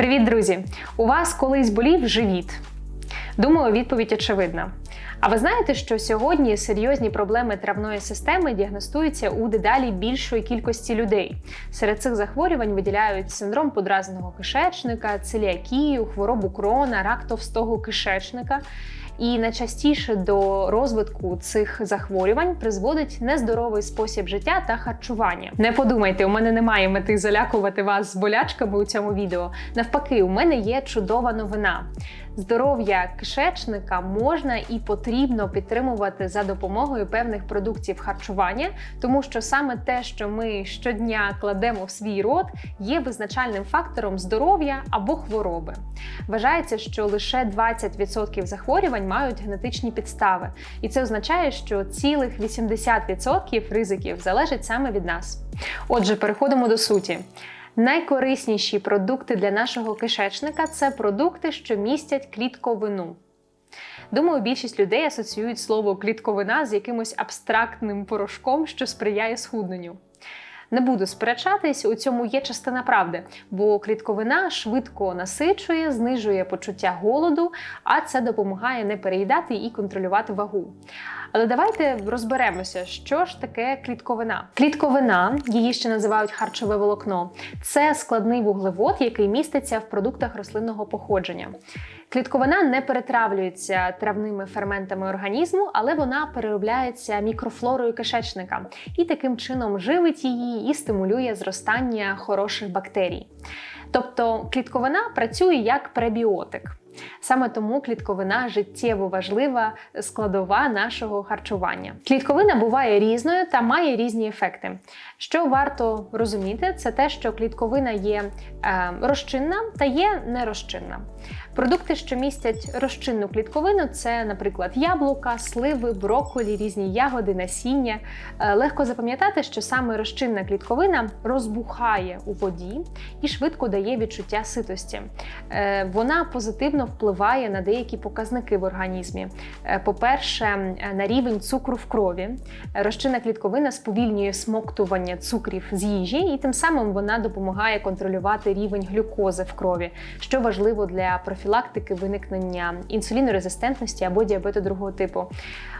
Привіт, друзі! У вас колись болів живіт? Думаю, відповідь очевидна. А ви знаєте, що сьогодні серйозні проблеми травної системи діагностуються у дедалі більшої кількості людей. Серед цих захворювань виділяють синдром подразненого кишечника, целіакію, хворобу крона, рак товстого кишечника. І найчастіше до розвитку цих захворювань призводить нездоровий спосіб життя та харчування. Не подумайте, у мене немає мети залякувати вас з болячками у цьому відео. Навпаки, у мене є чудова новина. Здоров'я кишечника можна і потрібно підтримувати за допомогою певних продуктів харчування, тому що саме те, що ми щодня кладемо в свій рот, є визначальним фактором здоров'я або хвороби. Вважається, що лише 20% захворювань мають генетичні підстави, і це означає, що цілих 80% ризиків залежить саме від нас. Отже, переходимо до суті. Найкорисніші продукти для нашого кишечника це продукти, що містять клітковину. Думаю, більшість людей асоціюють слово клітковина з якимось абстрактним порошком, що сприяє схудненню. Не буду сперечатись, у цьому є частина правди, бо клітковина швидко насичує, знижує почуття голоду, а це допомагає не переїдати і контролювати вагу. Але давайте розберемося, що ж таке клітковина. Клітковина, її ще називають харчове волокно, це складний вуглевод, який міститься в продуктах рослинного походження. Клітковина не перетравлюється травними ферментами організму, але вона переробляється мікрофлорою кишечника і таким чином живить її і стимулює зростання хороших бактерій. Тобто клітковина працює як пребіотик. Саме тому клітковина життєво важлива складова нашого харчування. Клітковина буває різною та має різні ефекти. Що варто розуміти, це те, що клітковина є е, розчинна та є нерозчинна. Продукти, що містять розчинну клітковину, це, наприклад, яблука, сливи, брокколі, різні ягоди, насіння. Е, легко запам'ятати, що саме розчинна клітковина розбухає у воді і швидко дає відчуття ситості. Е, вона позитивно впливає на деякі показники в організмі. Е, По-перше, на рівень цукру в крові. Розчинна клітковина сповільнює смоктування цукрів з їжі, і тим самим вона допомагає контролювати рівень глюкози в крові, що важливо для профілактики виникнення інсулінорезистентності або діабету другого типу.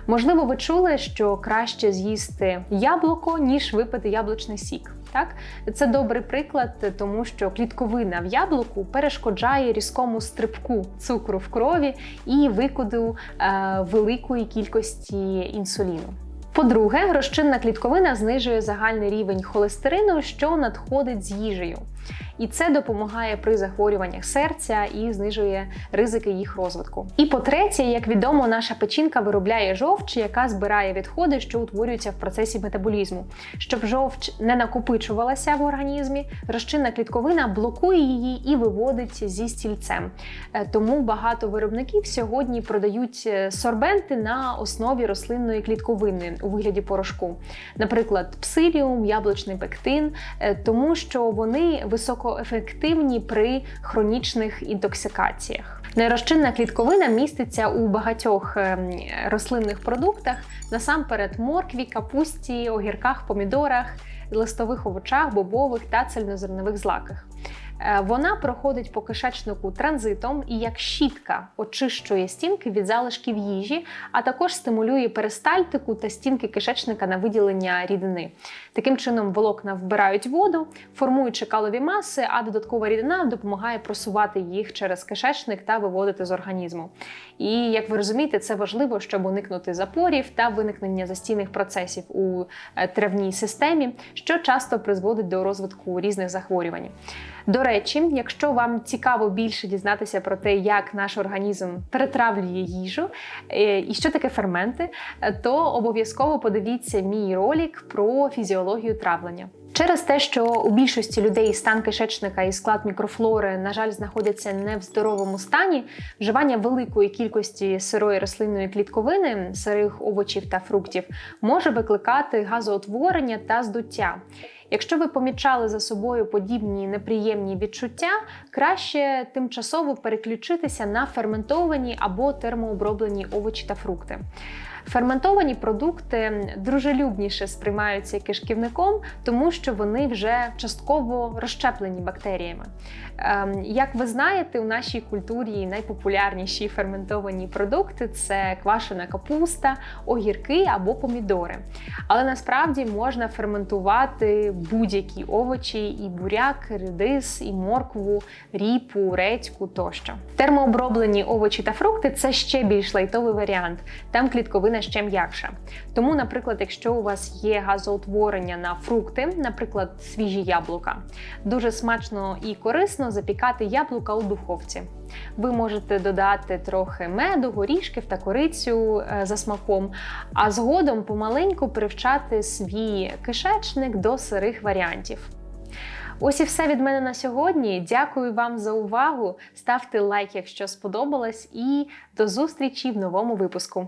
Можливо, ви чули, що краще з'їсти яблуко, ніж випити яблучний сік. Так, це добрий приклад, тому що клітковина в яблуку перешкоджає різкому стрибку цукру в крові і викиду е, великої кількості інсуліну. По-друге, розчинна клітковина знижує загальний рівень холестерину, що надходить з їжею. І це допомагає при захворюваннях серця і знижує ризики їх розвитку. І по-третє, як відомо, наша печінка виробляє жовч, яка збирає відходи, що утворюються в процесі метаболізму. Щоб жовч не накопичувалася в організмі, розчинна клітковина блокує її і виводить зі стільцем. Е, Тому багато виробників сьогодні продають е, сорбенти на основі рослинної клітковини у вигляді порошку, наприклад, псиліум, яблучний пектин, е, тому що вони високоефективні при хронічних інтоксикаціях. Нерозчинна клітковина міститься у багатьох ем, рослинних продуктах, насамперед моркві, капусті, огірках, помідорах, листових овочах, бобових та цельнозернових злаках. Е, Вона проходить по кишечнику транзитом і як щітка очищує стінки від залишків їжі, а також стимулює перистальтику та стінки кишечника на виділення рідини. Таким чином, волокна вбирають воду, формуючи калові маси, а додаткова рідина допомагає просувати їх через кишечник та виводити з організму. І як ви розумієте, це важливо, щоб уникнути запорів та виникнення застійних процесів у е, травній системі, що часто призводить до розвитку різних захворювань. До речі, якщо вам цікаво більше дізнатися про те, як наш організм перетравлює їжу е, і що таке ферменти, е, то обов'язково подивіться мій ролик про фізіологію травлення. Через те, що у більшості людей стан кишечника і склад мікрофлори, на жаль, знаходяться не в здоровому стані, вживання великої кількості сирої рослинної клітковини, сирих овочів та фруктів може викликати газоутворення та здуття. Якщо ви помічали за собою подібні неприємні відчуття, краще тимчасово переключитися на ферментовані або термооброблені овочі та фрукти. Ферментовані продукти дружелюбніше сприймаються кишківником, тому що вони вже частково розщеплені бактеріями. Ем, Як ви знаєте, у нашій культурі найпопулярніші ферментовані продукти це квашена капуста, огірки або помідори. Але насправді можна ферментувати будь-які овочі, і буряк, і редис, і моркву, ріпу, редьку тощо. Термооброблені овочі та фрукти це ще більш лайтовий варіант. Там клітковина ще м'якша. Тому, наприклад, якщо у вас є газоутворення на фрукти, наприклад, свіжі яблука, дуже смачно і корисно запікати яблука у духовці. Ви можете додати трохи меду, горішків та корицю е, за смаком, а згодом помаленьку привчати свій кишечник до сирих варіантів. Ось і все від мене на сьогодні. Дякую вам за увагу. Ставте лайк, якщо сподобалось, і до зустрічі в новому випуску.